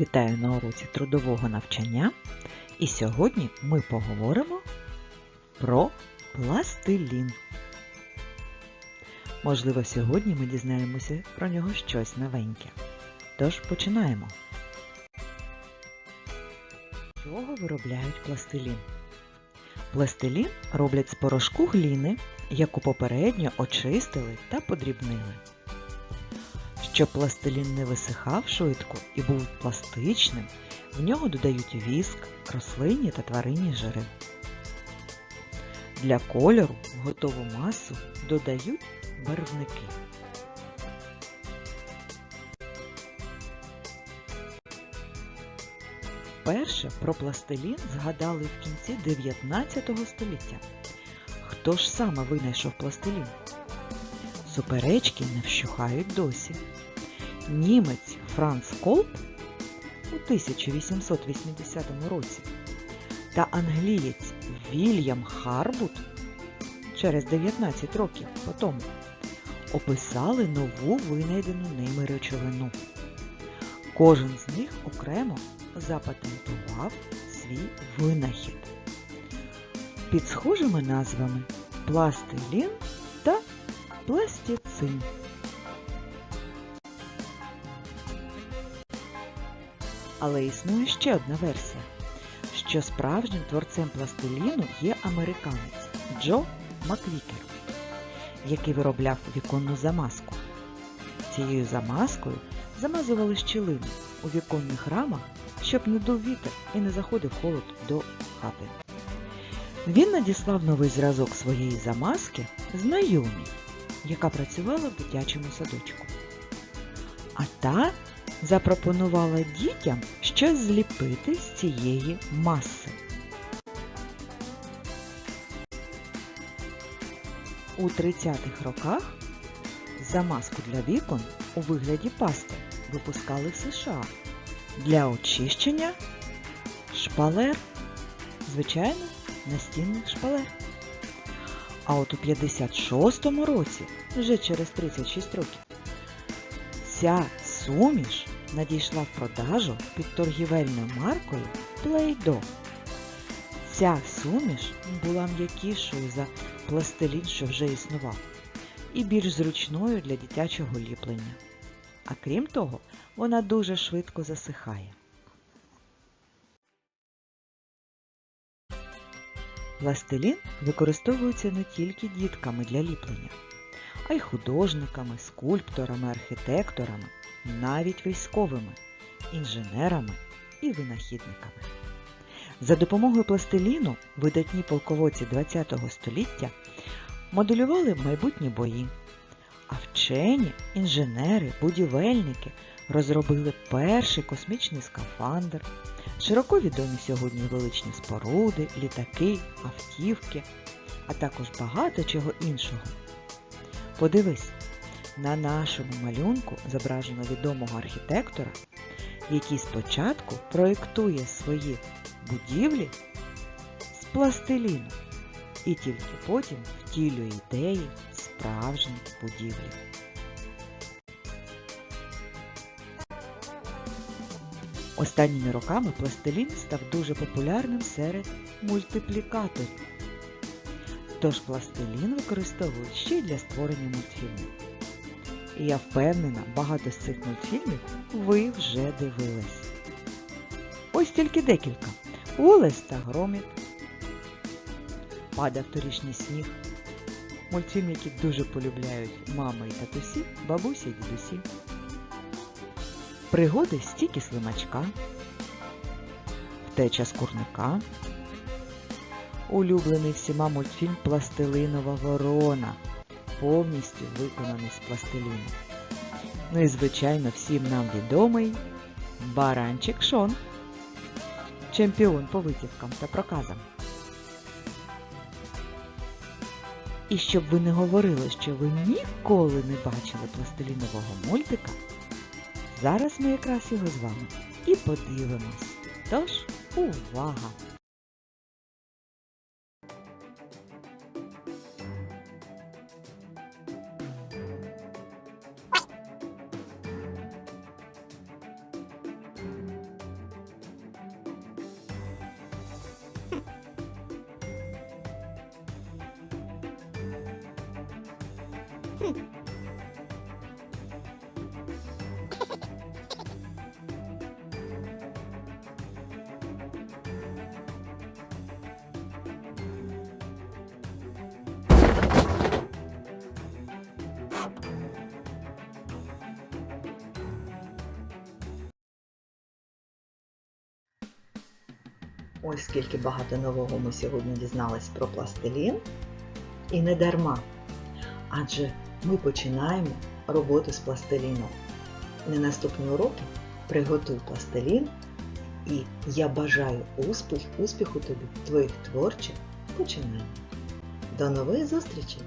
Вітаю на уроці трудового навчання. І сьогодні ми поговоримо про пластилін. Можливо, сьогодні ми дізнаємося про нього щось новеньке. Тож починаємо. Чого виробляють пластилін? Пластилін роблять з порошку гліни, яку попередньо очистили та подрібнили. Щоб пластилін не висихав швидко і був пластичним, в нього додають віск, рослинні та тваринні жири. Для кольору готову масу додають барвники. Перше про пластилін згадали в кінці 19 століття. Хто ж саме винайшов пластилін? Суперечки не вщухають досі. Німець Франц Колб у 1880 році та англієць Вільям Харбут через 19 років по тому описали нову винайдену ними речовину. Кожен з них окремо запатентував свій винахід. Під схожими назвами пластилін та пластицин. Але існує ще одна версія, що справжнім творцем пластиліну є американець Джо Маквікер, який виробляв віконну замазку. Цією замазкою замазували щілини у віконних рамах, щоб не дув вітер і не заходив холод до хати. Він надіслав новий зразок своєї замазки знайомій, яка працювала в дитячому садочку. А та запропонувала дітям щось зліпити з цієї маси. У 30-х роках замазку для вікон у вигляді пасти випускали в США для очищення шпалер, звичайно, настінних шпалер. А от у 56-му році, вже через 36 років, ця суміш надійшла в продажу під торгівельною маркою Play-Doh. Ця суміш була м'якішою за пластилін, що вже існував, і більш зручною для дитячого ліплення. А крім того, вона дуже швидко засихає. Пластилін використовується не тільки дітками для ліплення, а й художниками, скульпторами, архітекторами, навіть військовими, інженерами і винахідниками. За допомогою пластиліну видатні полководці ХХ століття моделювали майбутні бої, а вчені, інженери, будівельники розробили перший космічний скафандр, широко відомі сьогодні величні споруди, літаки, автівки, а також багато чого іншого. Подивись, на нашому малюнку зображено відомого архітектора, який спочатку проєктує свої будівлі з пластиліну і тільки потім втілює ідеї справжніх будівлі. Останніми роками пластилін став дуже популярним серед мультиплікаторів. Тож пластилін використовують ще й для створення мультфільмів. І я впевнена, багато з цих мультфільмів ви вже дивились. Ось тільки декілька. Олес та Громіт. Падав торішній сніг. Мультфільм, який дуже полюбляють мами і татусі, бабусі і дідусі. Пригоди стіки слимачка, втеча з курника, улюблений всіма мультфільм Пластилинова ворона, повністю виконаний з пластиліну. Ну і, звичайно, всім нам відомий Баранчик Шон, чемпіон по витівкам та проказам. І щоб ви не говорили, що ви ніколи не бачили пластилінового мультика, зараз ми якраз його з вами і подивимось. Тож, увага! Ось скільки багато нового ми сьогодні дізнались про пластилін. І не дарма. Адже ми починаємо роботу з пластиліном. На наступні уроки приготуй пластилін. І я бажаю успіх, успіху тобі твоїх творчих починань. До нових зустрічей!